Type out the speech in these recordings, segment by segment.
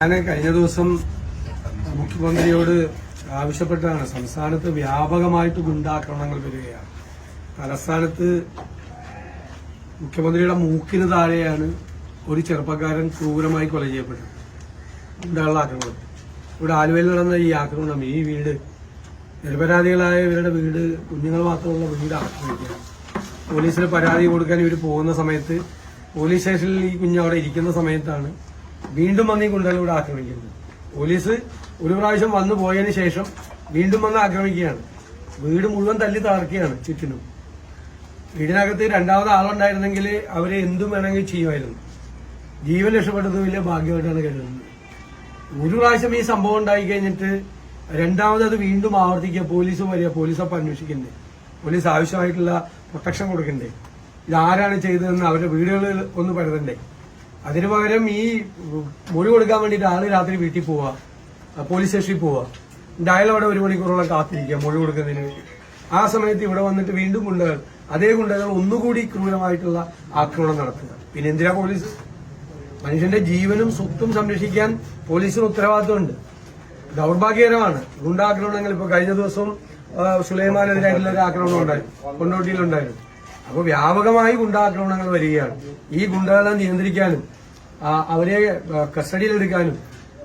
ഞാൻ കഴിഞ്ഞ ദിവസം മുഖ്യമന്ത്രിയോട് ആവശ്യപ്പെട്ടതാണ് സംസ്ഥാനത്ത് വ്യാപകമായിട്ട് ഗുണ്ടാക്രമണങ്ങൾ വരികയാണ്. തലസ്ഥാനത്ത് മുഖ്യമന്ത്രിയുടെ മൂക്കിന് താഴെയാണ് ഒരു ചെറുപ്പക്കാരൻ ക്രൂരമായി കൊല ചെയ്യപ്പെട്ടത്. ഗുണ്ടകളുടെ ആക്രമണം. ഇവിടെ ആലുവയിൽ നടന്ന ഈ ആക്രമണം ഈ വീട് നിരപരാധികളായ ഇവരുടെ വീട് കുഞ്ഞുങ്ങൾ മാത്രമുള്ള വീട് ആക്രമിക്കുക പോലീസിന് പരാതി കൊടുക്കാൻ ഇവർ പോകുന്ന സമയത്ത് പോലീസ് സ്റ്റേഷനിൽ ഈ കുഞ്ഞ് അവിടെ ഇരിക്കുന്ന സമയത്താണ് വീണ്ടും വന്ന് ഈ ഗുണ്ടകളിലൂടെ ആക്രമിക്കുന്നത്. പോലീസ് ഒരു പ്രാവശ്യം വന്നു പോയതിനു ശേഷം വീണ്ടും വന്ന് ആക്രമിക്കുകയാണ്. വീട് മുഴുവൻ തല്ലി തകർക്കുകയാണ് ചുറ്റിനും. വീടിനകത്ത് രണ്ടാമത് ആളുണ്ടായിരുന്നെങ്കിൽ അവർ എന്തും വേണമെങ്കിൽ ചെയ്യുമായിരുന്നു. ജീവൻ രക്ഷപ്പെട്ടത് വലിയ ഭാഗ്യമായിട്ടാണ് കരുതുന്നത്. ഒരു പ്രാവശ്യം ഈ സംഭവം ഉണ്ടായി കഴിഞ്ഞിട്ട് രണ്ടാമത് അത് വീണ്ടും ആവർത്തിക്കുക പോലീസ് വരിക പോലീസ് അന്വേഷിക്കണ്ടേ പോലീസ് ആവശ്യമായിട്ടുള്ള പ്രൊട്ടക്ഷൻ കൊടുക്കണ്ടേ? ഇതാരാണ് ചെയ്തതെന്ന് അവരുടെ വീടുകളിൽ ഒന്ന് പരതണ്ടേ? അതിനു പകരം ഈ മൊഴി കൊടുക്കാൻ വേണ്ടിയിട്ട് ആൾ രാത്രി വീട്ടിൽ പോവുക പോലീസ് സ്റ്റേഷനിൽ പോവുക ഡയലോ അവിടെ ഒരു മണിക്കൂറോളം കാത്തിരിക്കുക മൊഴി കൊടുക്കുന്നതിന് ആ സമയത്ത് ഇവിടെ വന്നിട്ട് വീണ്ടും ഗുണ്ടകൾ അതേ ഗുണ്ടകൾ ഒന്നുകൂടി ക്രൂരമായിട്ടുള്ള ആക്രമണം നടത്തുക. പിന്നെ എന്തിനാ പോലീസ്? മനുഷ്യന്റെ ജീവനും സ്വത്തും സംരക്ഷിക്കാൻ പോലീസിന് ഉത്തരവാദിത്വമുണ്ട്. ദൗർഭാഗ്യകരമാണ്. ഗുണ്ടാക്രമണങ്ങൾ ഇപ്പൊ കഴിഞ്ഞ ദിവസം സുലൈമാനെതിരായിട്ടുള്ള ഒരു ആക്രമണം ഉണ്ടായിരുന്നു കൊണ്ടോട്ടിയിലുണ്ടായിരുന്നു അപ്പൊ വ്യാപകമായി ഗുണ്ടാക്രമണങ്ങൾ വരികയാണ്. ഈ ഗുണ്ടകളെ നിയന്ത്രിക്കാനും അവരെ കസ്റ്റഡിയിലെടുക്കാനും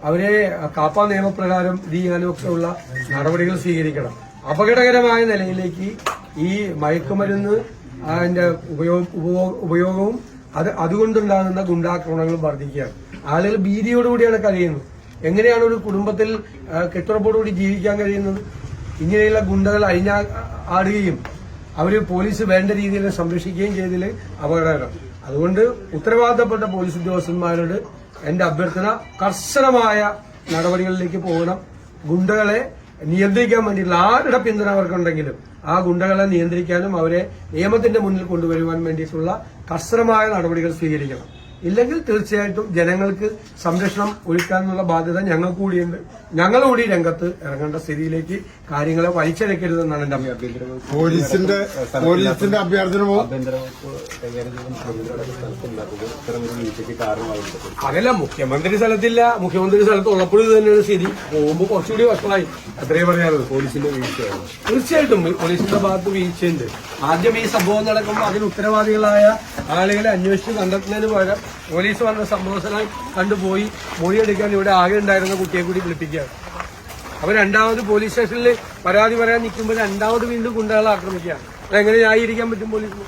അവരെ കാപ്പാ നിയമപ്രകാരം ഇത് ചെയ്യാനും ഒക്കെ ഉള്ള നടപടികൾ സ്വീകരിക്കണം. അപകടകരമായ നിലയിലേക്ക് ഈ മയക്കുമരുന്ന് അതിന്റെ ഉപയോഗ ഉപയോഗ- ഉപയോഗവും അത് അതുകൊണ്ടുണ്ടാകുന്ന ഗുണ്ടാക്രമണങ്ങളും വർദ്ധിക്കുകയാണ്. ആളുകൾ ഭീതിയോടുകൂടിയാണ് കഴിയുന്നത് എങ്ങനെയാണ് ഒരു കുടുംബത്തിൽ കെട്ടുറപ്പോടുകൂടി ജീവിക്കാൻ കഴിയുന്നത്? ഇങ്ങനെയുള്ള ഗുണ്ടകൾ അഴിഞ്ഞാ ആടുകയും അവർ പോലീസ് വേണ്ട രീതിയിൽ സംരക്ഷിക്കുകയും ചെയ്തതിൽ അപകടകരം. അതുകൊണ്ട് ഉത്തരവാദിത്തപ്പെട്ട പോലീസ് ഉദ്യോഗസ്ഥന്മാരോട് എന്റെ അഭ്യർത്ഥന കർശനമായ നടപടികളിലേക്ക് പോകണം. ഗുണ്ടകളെ നിയന്ത്രിക്കാൻ വേണ്ടിയിട്ടുള്ള ആരുടെ പിന്തുണ അവർക്കുണ്ടെങ്കിലും ആ ഗുണ്ടകളെ നിയന്ത്രിക്കാനും അവരെ നിയമത്തിന്റെ മുന്നിൽ കൊണ്ടുവരുവാൻ വേണ്ടിയിട്ടുള്ള കർശനമായ നടപടികൾ സ്വീകരിക്കണം. ഇല്ലെങ്കിൽ തീർച്ചയായിട്ടും ജനങ്ങൾക്ക് സംരക്ഷണം ഒരുക്കാനുള്ള ബാധ്യത ഞങ്ങൾക്ക് കൂടിയുണ്ട്. ഞങ്ങൾ കൂടി രംഗത്ത് ഇറങ്ങേണ്ട സ്ഥിതിയിലേക്ക് കാര്യങ്ങളെ വലിച്ചഴക്കരുതെന്നാണ് എന്റെ അഭ്യർത്ഥിക്കുന്നത് പോലീസിന്റെ പോലീസിന്റെ അഭ്യർത്ഥന അതല്ല മുഖ്യമന്ത്രി സ്ഥലത്തില്ല. മുഖ്യമന്ത്രി സ്ഥലത്ത് ഉള്ളപ്പോഴും ഇത് തന്നെയാണ് സ്ഥിതി. പോകുമ്പോൾ കുറച്ചുകൂടി വഷളായി. അത്രേ പറയാറുള്ളത് പോലീസിന്റെ വീഴ്ചയാണ്? തീർച്ചയായിട്ടും പോലീസിന്റെ ഭാഗത്ത് വീഴ്ചയുണ്ട്. ആദ്യം ഈ സംഭവം നടക്കുമ്പോൾ അതിന് ഉത്തരവാദികളായ ആളുകളെ അന്വേഷിച്ച് കണ്ടെത്തുന്നതിന് പകരം പോലീസ് വന്ന സംഭവസ്ഥലം കണ്ടുപോയി മൊഴിയെടുക്കാൻ ഇവിടെ ആകെ ഉണ്ടായിരുന്ന കുട്ടിയെ കൂടി വിളിപ്പിക്കുകയാണ്. അപ്പൊ രണ്ടാമത് പോലീസ് സ്റ്റേഷനിൽ പരാതി പറയാൻ നിൽക്കുമ്പോൾ രണ്ടാമത് വീണ്ടും ഗുണ്ടകളെ ആക്രമിക്കുകയാണ്. അതെങ്ങനെ ആയിരിക്കാൻ പറ്റും പോലീസിന്?